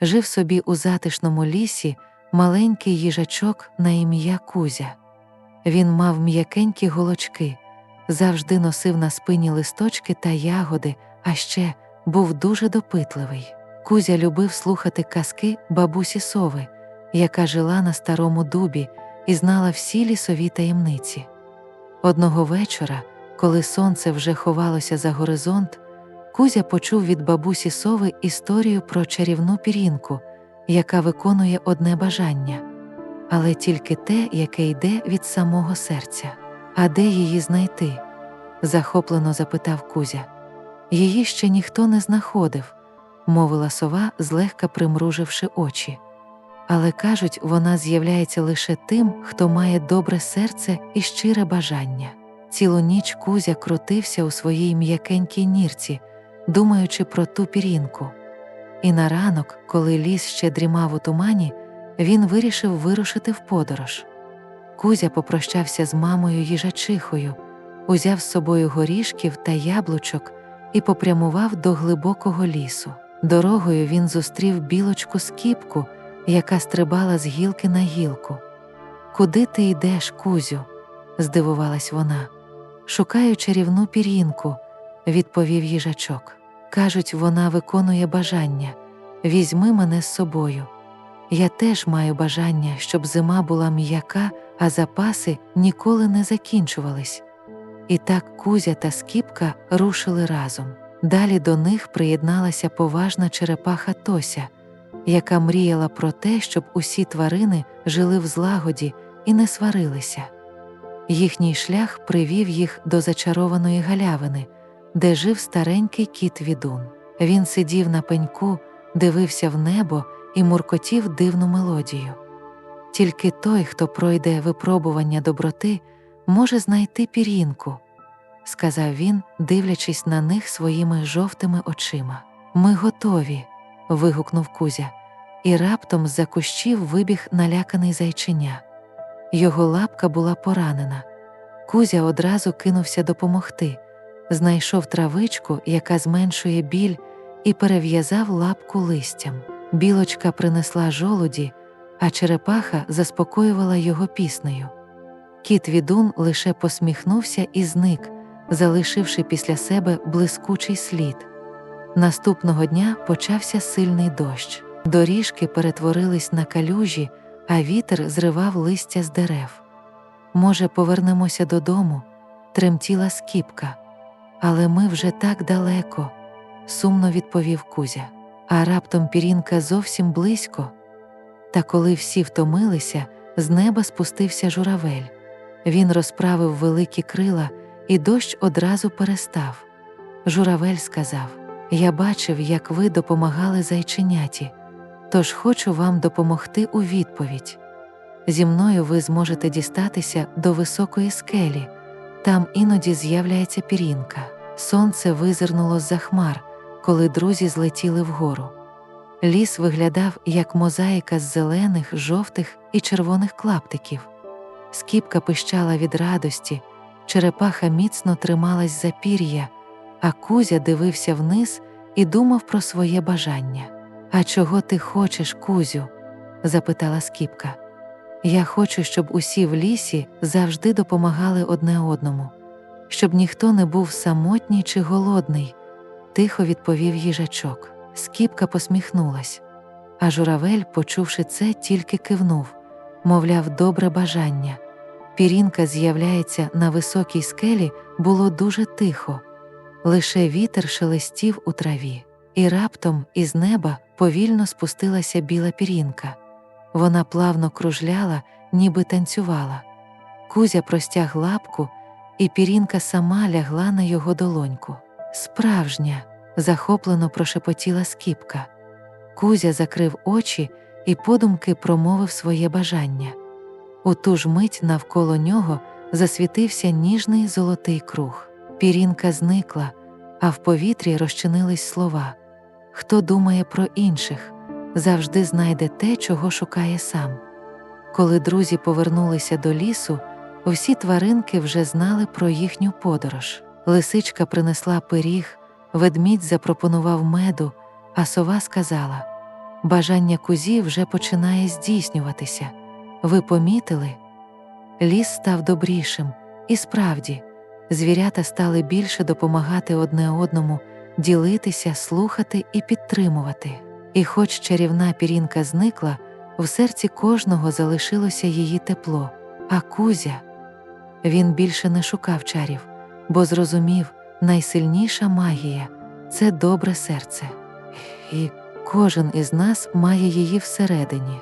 Жив собі у затишному лісі маленький їжачок на ім'я Кузя. Він мав м'якенькі голочки, завжди носив на спині листочки та ягоди, а ще був дуже допитливий. Кузя любив слухати казки бабусі сови, яка жила на старому дубі і знала всі лісові таємниці. Одного вечора, коли сонце вже ховалося за горизонт, Кузя почув від бабусі сови історію про чарівну пірінку, яка виконує одне бажання, але тільки те, яке йде від самого серця. А де її знайти? захоплено запитав Кузя. Її ще ніхто не знаходив, мовила сова, злегка примруживши очі. Але кажуть, вона з'являється лише тим, хто має добре серце і щире бажання. Цілу ніч Кузя крутився у своїй м'якенькій нірці, думаючи про ту пірінку. І на ранок, коли ліс ще дрімав у тумані, він вирішив вирушити в подорож. Кузя попрощався з мамою їжачихою, узяв з собою горішків та яблучок і попрямував до глибокого лісу. Дорогою він зустрів білочку скіпку, яка стрибала з гілки на гілку. Куди ти йдеш, Кузю? здивувалась вона. Шукаю чарівну пір'їнку, відповів їжачок. Кажуть, вона виконує бажання. Візьми мене з собою. Я теж маю бажання, щоб зима була м'яка, а запаси ніколи не закінчувались. І так Кузя та Скіпка рушили разом. Далі до них приєдналася поважна черепаха Тося, яка мріяла про те, щоб усі тварини жили в злагоді і не сварилися. Їхній шлях привів їх до зачарованої галявини, де жив старенький кіт відун. Він сидів на пеньку, дивився в небо і муркотів дивну мелодію. Тільки той, хто пройде випробування доброти, може знайти пір'їнку, сказав він, дивлячись на них своїми жовтими очима. Ми готові. вигукнув Кузя, і раптом з-за кущів вибіг наляканий зайчиня. Його лапка була поранена. Кузя одразу кинувся допомогти, знайшов травичку, яка зменшує біль, і перев'язав лапку листям. Білочка принесла жолуді, а черепаха заспокоювала його піснею. Кіт відун лише посміхнувся і зник, залишивши після себе блискучий слід. Наступного дня почався сильний дощ. Доріжки перетворились на калюжі, а вітер зривав листя з дерев. Може, повернемося додому, тремтіла скіпка. Але ми вже так далеко, сумно відповів Кузя. А раптом пірінка зовсім близько. Та коли всі втомилися, з неба спустився журавель. Він розправив великі крила, і дощ одразу перестав. Журавель сказав: Я бачив, як ви допомагали зайченяті, тож хочу вам допомогти у відповідь. Зі мною ви зможете дістатися до високої скелі, там іноді з'являється пірінка. Сонце визирнуло з за хмар, коли друзі злетіли вгору. Ліс виглядав як мозаїка з зелених, жовтих і червоних клаптиків. Скіпка пищала від радості, черепаха міцно трималась за пір'я, а Кузя дивився вниз і думав про своє бажання. А чого ти хочеш, Кузю? запитала Скіпка. Я хочу, щоб усі в лісі завжди допомагали одне одному, щоб ніхто не був самотній чи голодний, тихо відповів їжачок. Скіпка посміхнулась, а журавель, почувши це, тільки кивнув, мовляв, добре бажання. Пірінка з'являється на високій скелі, було дуже тихо, лише вітер шелестів у траві, і раптом із неба повільно спустилася біла пірінка. Вона плавно кружляла, ніби танцювала. Кузя простяг лапку, і пірінка сама лягла на його долоньку. Справжня, захоплено прошепотіла скіпка. Кузя закрив очі і подумки промовив своє бажання. У ту ж мить навколо нього засвітився ніжний золотий круг. Пірінка зникла, а в повітрі розчинились слова Хто думає про інших, завжди знайде те, чого шукає сам. Коли друзі повернулися до лісу, усі тваринки вже знали про їхню подорож. Лисичка принесла пиріг, ведмідь запропонував меду, а сова сказала Бажання кузі вже починає здійснюватися. Ви помітили? Ліс став добрішим, і справді, звірята стали більше допомагати одне одному, ділитися, слухати і підтримувати. І хоч чарівна пірінка зникла, в серці кожного залишилося її тепло, а кузя він більше не шукав чарів, бо зрозумів, найсильніша магія це добре серце. І кожен із нас має її всередині.